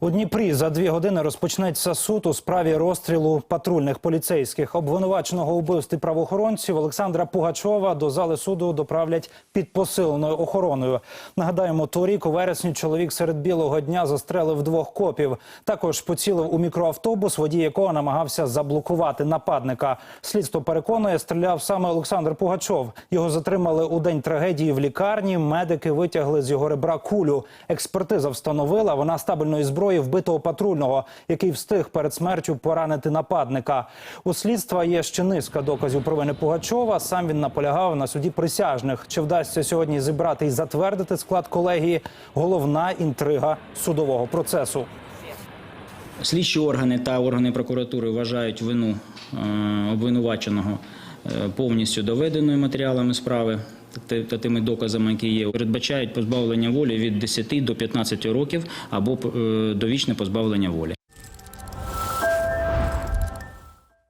У Дніпрі за дві години розпочнеться суд у справі розстрілу патрульних поліцейських. Обвинуваченого у вбивстві правоохоронців Олександра Пугачова до зали суду доправлять під посиленою охороною. Нагадаємо, торік у вересні чоловік серед білого дня застрелив двох копів. Також поцілив у мікроавтобус, водій якого намагався заблокувати нападника. Слідство переконує, стріляв саме Олександр Пугачов. Його затримали у день трагедії в лікарні. Медики витягли з його ребра кулю. Експертиза встановила вона стабільної зброї вбитого патрульного, який встиг перед смертю поранити нападника. У слідства є ще низка доказів провини Пугачова. Сам він наполягав на суді присяжних. Чи вдасться сьогодні зібрати і затвердити склад колегії? Головна інтрига судового процесу. Слідчі органи та органи прокуратури вважають вину е, обвинуваченого е, повністю доведеною матеріалами справи та- тими доказами, які є. Передбачають позбавлення волі від 10 до 15 років або е, довічне позбавлення волі.